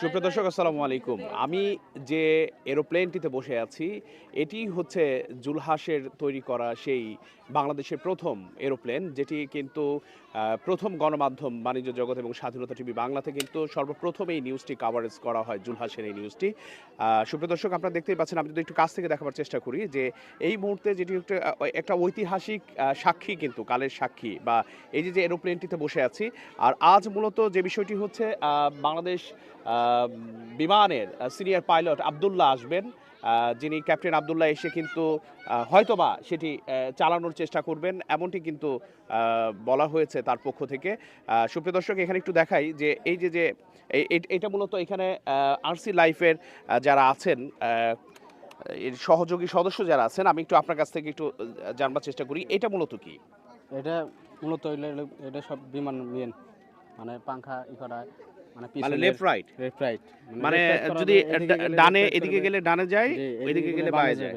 সুপ্রিয় দর্শক, আসসালামু আলাইকুম। আমি যে এরোপ্লেনটিতে বসে আছি, এটি হচ্ছে জুলহাসের তৈরি করা সেই বাংলাদেশের প্রথম এরোপ্লেন, যেটি কিন্তু প্রথম গণমাধ্যম বাণিজ্য জগৎ এবং স্বাধীনতা টিভি বাংলাতে কিন্তু সর্বপ্রথম এই নিউজটি কাভারেজ করা হয় জুলহাসের এই নিউজটি। সুপ্রিয় দর্শক, আপনারা দেখতেই পাচ্ছেন, আমি যদি একটু কাছ থেকে দেখাবার চেষ্টা করি যে এই মুহূর্তে যেটি একটা একটা ঐতিহাসিক সাক্ষী কিন্তু, কালের সাক্ষী বা এই যে যে এরোপ্লেনটিতে বসে আছি, আর আজ মূলত যে বিষয়টি হচ্ছে বাংলাদেশ বিমানের সিনিয়র পাইলট আবদুল্লাহ আসবেন। যিনি ক্যাপ্টেন আবদুল্লাহ এসে কিন্তু হয়তোবা সেটি চালানোর চেষ্টা করবেন। এমনটি কিন্তু বলা হয়েছে তার পক্ষ থেকে। সুপ্রিয় দর্শক, এখানে একটু দেখাই যে এই যে যে এটা মূলত এখানে আরসি লাইফের যারা আছেন এর সহযোগী সদস্য যারা আছেন, আমি একটু আপনার কাছ থেকে একটু জানবার চেষ্টা করি। এটা মূলত কি? এটা মূলত এটা সব বিমান মেন মানে পাংখা ই করা। মানে মানে লেফট রাইট লেফট রাইট মানে যদি ডানে এদিকে গেলে ডানে যায় ওইদিকে গেলে বায়ে যায়।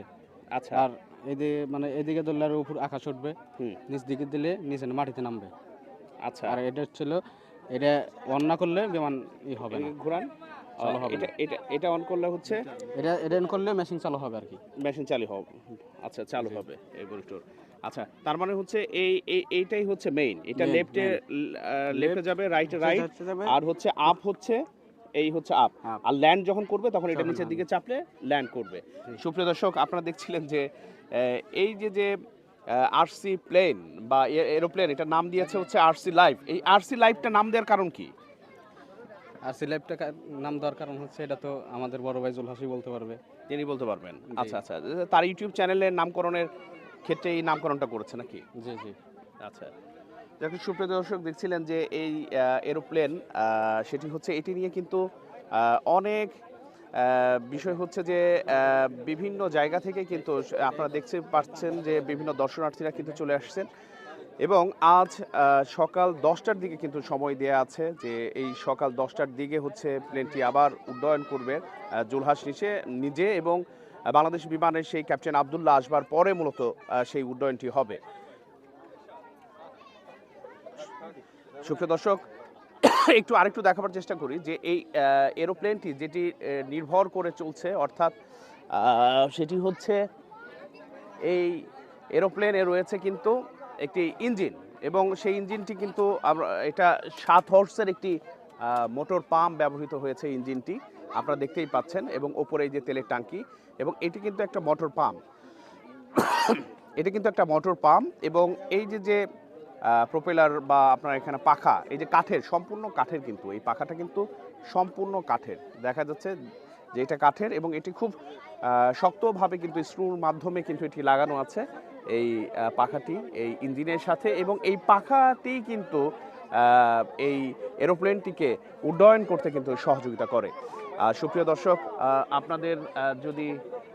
আচ্ছা। আর এদিকে মানে এদিকে ধরলে আর উপর আকাশ উঠবে। নিচ দিকে দিলে নিচে মাটিতে নামবে। আচ্ছা। আর এটা হচ্ছিল এটা অন না করলে বিমান ই হবে না। ঘোরান। এটা এটা এটা অন করলে হচ্ছে? এটা এটা on করলে মেশিন চালু হবে আর কি। মেশিন চালু হবে। আচ্ছা চালু হবে। এই বলিটোর আচ্ছা তার মানে হচ্ছে এই এই- এইটাই হচ্ছে মেইন এটা লেফটে লেফটে যাবে রাইটে রাইট আর হচ্ছে আপ হচ্ছে এই হচ্ছে আপ আর ল্যান্ড যখন করবে তখন এটা নিচের দিকে চাপলে ল্যান্ড করবে। সুপ্রিয় দর্শক আপনারা দেখছিলেন যে এই যে যে আরসি প্লেন বা এরোপ্লেন এটা নাম দিয়েছে হচ্ছে আরসি লাইফ এই আরসি লাইফটা নাম দেওয়ার কারণ কি? আর সিলেক্টটা নাম দেওয়ার কারণ হচ্ছে এটা তো আমাদের বড় ভাই জুল হাসি বলতে পারবে। তিনি বলতে পারবেন। আচ্ছা আচ্ছা তার ইউটিউব চ্যানেলের নামকরণের ক্ষেত্রে এই নামকরণটা করেছে নাকি? জি জি। আচ্ছা। যখন সুপ্রিয় দর্শক দেখছিলেন যে এই এরোপ্লেন সেটি হচ্ছে এটি নিয়ে কিন্তু অনেক বিষয় হচ্ছে যে বিভিন্ন জায়গা থেকে কিন্তু আপনারা দেখতে পাচ্ছেন যে বিভিন্ন দর্শনার্থীরা কিন্তু চলে আসছেন এবং আজ সকাল দশটার দিকে কিন্তু সময় দেয়া আছে যে এই সকাল দশটার দিকে হচ্ছে প্লেনটি আবার উড্ডয়ন করবে জুলহাস নিচে নিজে এবং বাংলাদেশ বিমানের সেই ক্যাপ্টেন আবদুল্লাহ আসবার পরে মূলত সেই উড্ডয়নটি হবে। সুপ্রিয় দর্শক, একটু আরেকটু দেখাবার চেষ্টা করি যে এই এরোপ্লেনটি যেটি নির্ভর করে চলছে, অর্থাৎ সেটি হচ্ছে এই এরোপ্লেনে রয়েছে কিন্তু একটি ইঞ্জিন এবং সেই ইঞ্জিনটি কিন্তু আমরা, এটা সাত হর্সের একটি মোটর পাম্প ব্যবহৃত হয়েছে ইঞ্জিনটি। আপনারা দেখতেই পাচ্ছেন এবং ওপরে এই যে তেলের ট্যাঙ্কি এবং এটি কিন্তু একটা মোটর পাম্প। এটা কিন্তু একটা মোটর পাম্প এবং এই যে যে প্রোপেলার বা আপনার এখানে পাখা, এই যে কাঠের, সম্পূর্ণ কাঠের কিন্তু, এই পাখাটা কিন্তু সম্পূর্ণ কাঠের। দেখা যাচ্ছে যে এটা কাঠের এবং এটি খুব শক্তভাবে কিন্তু স্ক্রুর মাধ্যমে কিন্তু এটি লাগানো আছে এই পাখাটি, এই ইঞ্জিনের সাথে এবং এই পাখাটি কিন্তু এই এরোপ্লেনটিকে উড্ডয়ন করতে কিন্তু সহযোগিতা করে। সুপ্রিয় দর্শক আপনাদের যদি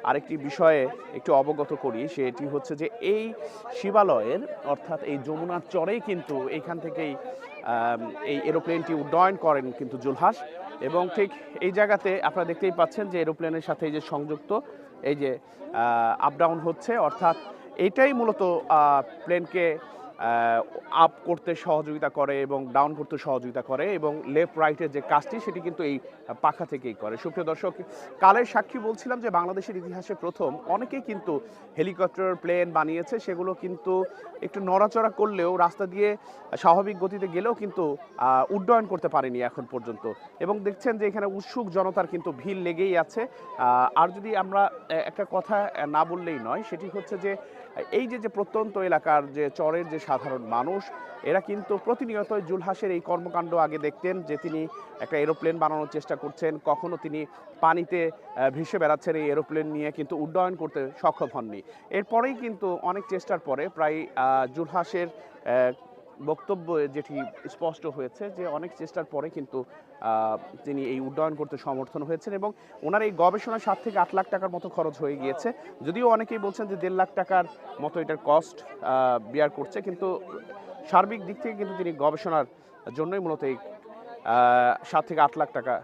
আরেকটি বিষয়ে একটু অবগত করি, সেটি হচ্ছে যে এই শিবালয়ের, অর্থাৎ এই যমুনার চরেই কিন্তু এইখান থেকেই এই এরোপ্লেনটি উড্ডয়ন করেন কিন্তু জুলহাস। এবং ঠিক এই জায়গাতে আপনারা দেখতেই পাচ্ছেন যে এরোপ্লেনের সাথে এই যে সংযুক্ত, এই যে আপ ডাউন হচ্ছে, অর্থাৎ এটাই মূলত প্লেনকে আপ করতে সহযোগিতা করে এবং ডাউন করতে সহযোগিতা করে এবং লেফট রাইটের যে কাজটি, সেটি কিন্তু এই পাখা থেকেই করে। সুপ্রিয় দর্শক, কালের সাক্ষী বলছিলাম যে বাংলাদেশের ইতিহাসে প্রথম। অনেকেই কিন্তু হেলিকপ্টার প্লেন বানিয়েছে, সেগুলো কিন্তু একটু নড়াচড়া করলেও, রাস্তা দিয়ে স্বাভাবিক গতিতে গেলেও কিন্তু উড্ডয়ন করতে পারেনি এখন পর্যন্ত। এবং দেখছেন যে এখানে উৎসুক জনতার কিন্তু ভিড় লেগেই আছে। আর যদি আমরা একটা কথা না বললেই নয়, সেটি হচ্ছে যে, এই যে যে প্রত্যন্ত এলাকার যে চরের যে সাধারণ মানুষ। এরা কিন্তু প্রতিনিয়তই জুলহাসের এই কর্মকাণ্ড আগে দেখতেন যে তিনি একটা এরোপ্লেন বানানোর চেষ্টা করছেন। কখনো তিনি পানিতে ভেসে বেড়াচ্ছেন এই এরোপ্লেন নিয়ে কিন্তু উড্ডয়ন করতে সক্ষম হননি। এরপরেই কিন্তু অনেক চেষ্টার পরে প্রায় জুলহাসের বক্তব্য যেটি স্পষ্ট হয়েছে যে অনেক চেষ্টার পরে কিন্তু তিনি এই উড্ডয়ন করতে সমর্থন হয়েছেন এবং ওনার এই গবেষণা সাত থেকে আট লাখ টাকার মতো খরচ হয়ে গিয়েছে। যদিও অনেকেই বলছেন যে দেড় লাখ টাকার মতো এটার কস্ট বিয়ার করছে, কিন্তু সার্বিক দিক থেকে কিন্তু তিনি গবেষণার জন্যই মূলত এই সাত থেকে আট লাখ টাকা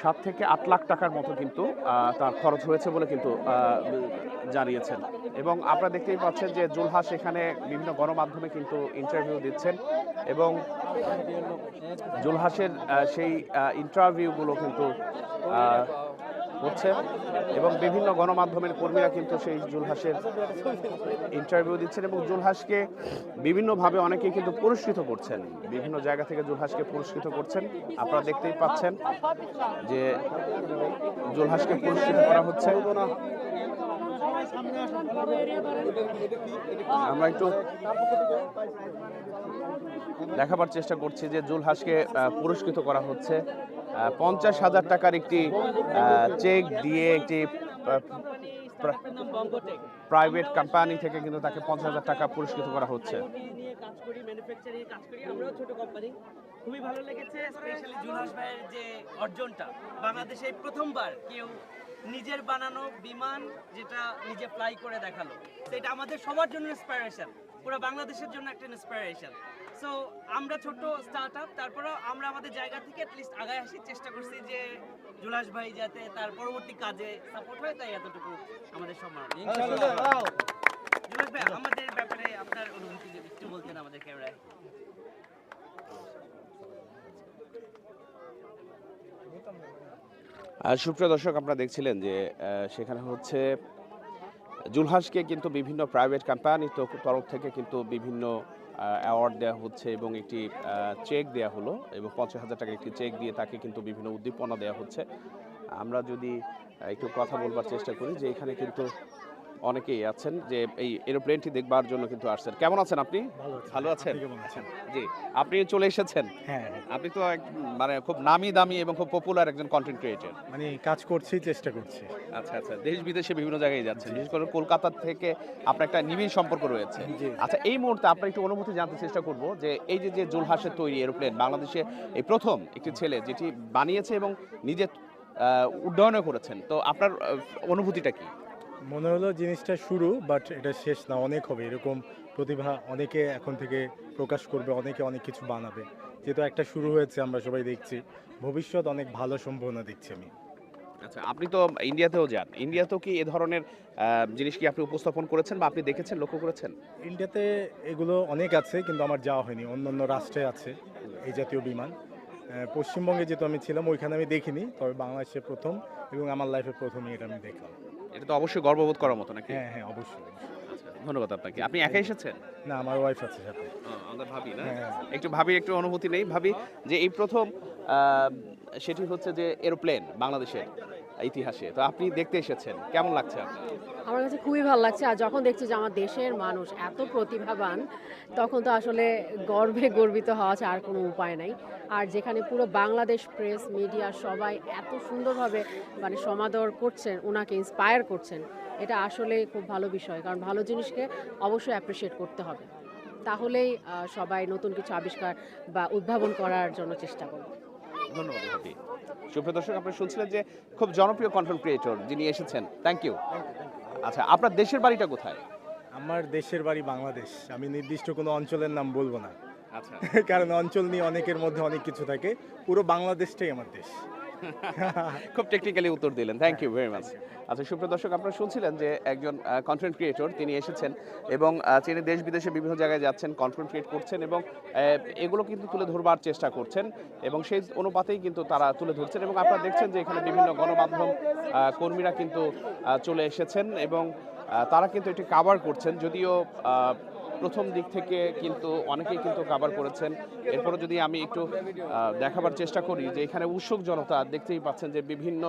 সাত থেকে আট লাখ টাকার মতো কিন্তু তার খরচ হয়েছে বলে কিন্তু জানিয়েছেন। এবং আপনারা দেখতেই পাচ্ছেন যে জুলহাস এখানে বিভিন্ন গণমাধ্যমে কিন্তু ইন্টারভিউ দিচ্ছেন এবং জুলহাসের সেই ইন্টারভিউগুলো কিন্তু হচ্ছে এবং বিভিন্ন গণমাধ্যমের কর্মীরা কিন্তু সেই জুলহাসের ইন্টারভিউ দিচ্ছেন এবং জুলহাসকে বিভিন্নভাবে অনেকে কিন্তু পুরস্কৃত করছেন। বিভিন্ন জায়গা থেকে জুলহাসকে পুরস্কৃত করছেন। আপনারা দেখতেই পাচ্ছেন যে জুলহাসকে পুরস্কৃত করা হচ্ছে। আমরা একটু দেখাবার চেষ্টা করছি যে জুলহাসকে পুরস্কৃত করা হচ্ছে। পঞ্চাশ হাজার টাকার একটি চেক দিয়ে একটি প্রাইভেট কোম্পানি থেকে কিন্তু তাকে পঞ্চাশ হাজার টাকা পুরস্কৃত করা হচ্ছে। কাজ করি ম্যানুফ্যাকচারিং কাজ করি আমরাও ছোট কোম্পানি খুবই ভালো লেগেছে স্পেশালি জুলহাস ভাইয়ের যে অর্জনটা। বাংলাদেশে প্রথমবার কেউ নিজের বানানো বিমান যেটা নিজে ফ্লাই করে দেখাল। এটা আমাদের সবার জন্য ইন্সপিরেশন পুরো বাংলাদেশের জন্য একটা ইন্সপিরেশন সো আমরা ছোট স্টার্ট আপ তারপরেও আমরা আমাদের জায়গা থেকে অ্যাটলিস্ট আগায় আসার চেষ্টা করছি যে জুলাস ভাই যাতে তার পরবর্তী কাজে সাপোর্ট হয় তাই এতটুকু আমাদের সম্মান। জুলাস ভাই আমাদের ব্যাপারে আপনার অনুভূতি যদি একটু বলতেন আমাদের ক্যামেরায়। সুপ্রিয় দর্শক, আপনারা দেখছিলেন যে সেখানে হচ্ছে জুলহাসকে কিন্তু বিভিন্ন প্রাইভেট কোম্পানি তরফ থেকে কিন্তু বিভিন্ন অ্যাওয়ার্ড দেওয়া হচ্ছে এবং একটি চেক দেওয়া হলো এবং পঞ্চাশ হাজার টাকা একটি চেক দিয়ে তাকে কিন্তু বিভিন্ন উদ্দীপনা দেওয়া হচ্ছে। আমরা যদি একটু কথা বলবার চেষ্টা করি যে, এখানে কিন্তু অনেকেই আছেন যে এই এরোপ্লেনটি দেখবার জন্য কিন্তু আসছেন। কেমন আছেন আপনি? ভালো আছেন? জি। আপনি চলে এসেছেন? হ্যাঁ আপনি তো মানে খুব নামি দামি এবং খুব পপুলার একজন কন্টেন্ট ক্রিয়েটর মানে কাজ করছি চেষ্টা করছি। আচ্ছা আচ্ছা। দেশ বিদেশে বিভিন্ন জায়গায় যাচ্ছেন। বিশেষ করে কলকাতা থেকে আপনার একটা নিবিড় সম্পর্ক রয়েছে। আচ্ছা এই মুহূর্তে আপনার একটু অনুভূতি জানতে চেষ্টা করব যে এই যে যে জুলহাসের তৈরি এরোপ্লেন বাংলাদেশে এই প্রথম একটি ছেলে যেটি বানিয়েছে এবং নিজে আহ, উড্ডয়নও করেছেন। তো আপনার অনুভূতিটা কি? মনে হলো জিনিসটা শুরু বাট এটা শেষ না অনেক হবে। এরকম প্রতিভা অনেকে এখন থেকে প্রকাশ করবে অনেকে অনেক কিছু বানাবে। যেহেতু একটা শুরু হয়েছে আমরা সবাই দেখছি। ভবিষ্যৎ অনেক ভালো সম্ভাবনা দেখছি আমি। আচ্ছা আপনি তো ইন্ডিয়াতেও যান। ইন্ডিয়াতেও কি এ ধরনের জিনিস কি আপনি উপস্থাপন করেছেন বা আপনি দেখেছেন লক্ষ্য করেছেন? ইন্ডিয়াতে এগুলো অনেক আছে কিন্তু আমার যাওয়া হয়নি। অন্য অন্য রাষ্ট্রে আছে এই জাতীয় বিমান। পশ্চিমবঙ্গে যেহেতু আমি ছিলাম ওইখানে আমি দেখিনি। তবে বাংলাদেশে প্রথম এবং আমার লাইফে প্রথমই এটা আমি দেখলাম। এটা তো অবশ্যই গর্ববোধ করার মতো নাকি? হ্যাঁ হ্যাঁ অবশ্যই। আচ্ছা, ধন্যবাদ আপনাকে। আপনি একা এসেছেন? না আমার ওয়াইফ আছে সাথে। আমাদের ভাবি না। হ্যাঁ একটু ভাবির একটু অনুভূতি নেই। ভাবি যে এই প্রথম আহ, সেটি হচ্ছে যে এরোপ্লেন বাংলাদেশের। ইতিহাসে। তো আপনি দেখতে এসেছেন। কেমন লাগছে আপনার? আমার কাছে খুবই ভালো লাগছে। আর যখন দেখছি যে আমার দেশের মানুষ এত প্রতিভাবান, তখন তো আসলে গর্বে গর্বিত হওয়া ছাড়া আর কোনো উপায় নাই। আর যেখানে পুরো বাংলাদেশ প্রেস, মিডিয়া সবাই এত সুন্দরভাবে মানে সমাদর করছেন ওনাকে ইন্সপায়ার করছেন, এটা আসলে খুব ভালো বিষয়। কারণ ভালো জিনিসকে অবশ্যই অ্যাপ্রিসিয়েট করতে হবে। তাহলেই সবাই নতুন কিছু আবিষ্কার বা উদ্ভাবন করার জন্য চেষ্টা করবে। ধন্যবাদ ভাবি সুপ্রিয় দর্শক আপনি শুনছিলেন যে খুব জনপ্রিয় কন্টেন্ট ক্রিয়েটর যিনি এসেছেন। থ্যাংক ইউ আচ্ছা আপনার দেশের বাড়িটা কোথায়? আমার দেশের বাড়ি বাংলাদেশ। আমি নির্দিষ্ট কোনো অঞ্চলের নাম বলব না। আচ্ছা। কারণ অঞ্চল নিয়ে অনেকের মধ্যে অনেক কিছু থাকে। পুরো বাংলাদেশটাই আমার দেশ। খুব টেকনিক্যালি উত্তর দিলেন। থ্যাংক ইউ ভেরি মাচ আচ্ছা সুপ্রিয় দর্শক, আপনারা শুনছিলেন যে একজন কন্টেন্ট ক্রিয়েটর তিনি এসেছেন এবং তিনি দেশ বিদেশে বিভিন্ন জায়গায় যাচ্ছেন কন্টেন্ট ক্রিয়েট করছেন এবং এগুলো কিন্তু তুলে ধরবার চেষ্টা করছেন এবং সেই অনুপাতেই কিন্তু তারা তুলে ধরছেন এবং আপনারা দেখছেন যে এখানে বিভিন্ন গণমাধ্যম কর্মীরা কিন্তু চলে এসেছেন এবং তারা কিন্তু এটি কাভার করছেন। যদিও প্রথম দিক থেকে কিন্তু অনেকেই কিন্তু কাভার করেছেন। এরপরে যদি আমি একটু দেখাবার চেষ্টা করি যে এখানে উৎসুক জনতা, দেখতেই পাচ্ছেন যে বিভিন্ন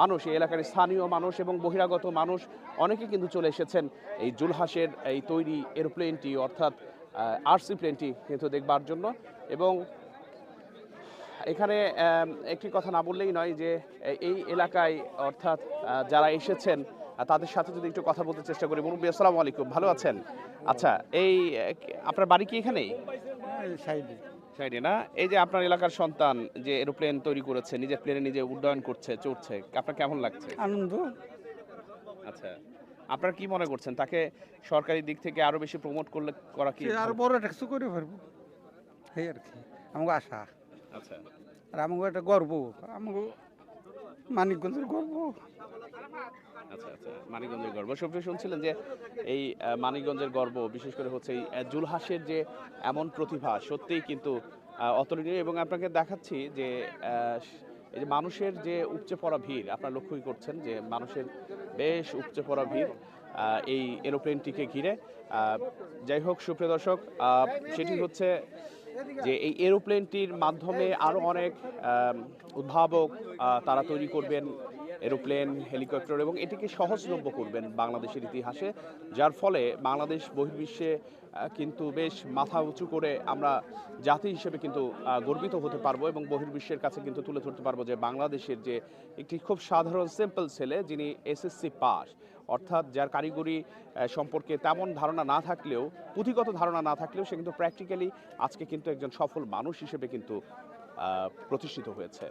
মানুষ, এই এলাকার স্থানীয় মানুষ এবং বহিরাগত মানুষ অনেকে কিন্তু চলে এসেছেন। এই জুলহাসের এই তৈরি এরোপ্লেনটি অর্থাৎ আরসি প্লেনটি কিন্তু দেখবার জন্য এবং এখানে একটি কথা না বললেই নয় যে, এই এলাকায় অর্থাৎ যারা এসেছেন তাদের সাথে যদি একটু কথা বলতে চেষ্টা করি মুরব্বী আসসালামু আলাইকুম। ভালো আছেন? আচ্ছা এই আপনার বাড়ি কি এখানেই? সাইডে। না? এই যে আপনার এলাকার সন্তান যে এরোপ্লেন তৈরি করেছে নিজের প্লেনে নিজে উড্ডয়ন করছে চড়ছে আপনার কেমন লাগছে? আনন্দ। আচ্ছা আপনার কি মনে করছেন? তাকে সরকারি দিক থেকে আরও বেশি প্রমোট করলে করা কি আর বড় একটা কিছু করে পারব এই আর কি। আমাকে আশা। আচ্ছা। আর আমাকে একটা গর্ব। আমাকে মানিকগঞ্জের গর্ব। আচ্ছা আচ্ছা মানিকগঞ্জের গর্ব। সবটি শুনছিলেন যে এই মানিকগঞ্জের গর্ব, বিশেষ করে হচ্ছে এই জুলহাসের যে এমন প্রতিভা, সত্যিই কিন্তু অতুলনীয়। এবং আপনাকে দেখাচ্ছি যে এই যে মানুষের যে উপচে পড়া ভিড়, আপনারা লক্ষ্যই করছেন যে মানুষের বেশ উপচে পড়া ভিড় এই এরোপ্লেনটিকে ঘিরে। যাই হোক, সুপ্রিয় দর্শক সেটি হচ্ছে যে এই এরোপ্লেনটির মাধ্যমে আরও অনেক উদ্ভাবক তারা তৈরি করবেন এরোপ্লেন, হেলিকপ্টার এবং এটিকে সহজলভ্য করবেন বাংলাদেশের ইতিহাসে, যার ফলে বাংলাদেশ বহির্বিশ্বে কিন্তু বেশ মাথা উঁচু করে আমরা জাতি হিসেবে কিন্তু গর্বিত হতে পারব এবং বহির্বিশ্বের কাছে কিন্তু তুলে ধরতে পারব যে বাংলাদেশের যে একটি খুব সাধারণ সিম্পল ছেলে যিনি এসএসসি পাস অর্থাৎ যার কারিগরি সম্পর্কে তেমন ধারণা না থাকলেও, পুঁথিগত ধারণা না থাকলেও সে কিন্তু প্র্যাকটিক্যালি আজকে কিন্তু একজন সফল মানুষ হিসেবে কিন্তু প্রতিষ্ঠিত হয়েছে।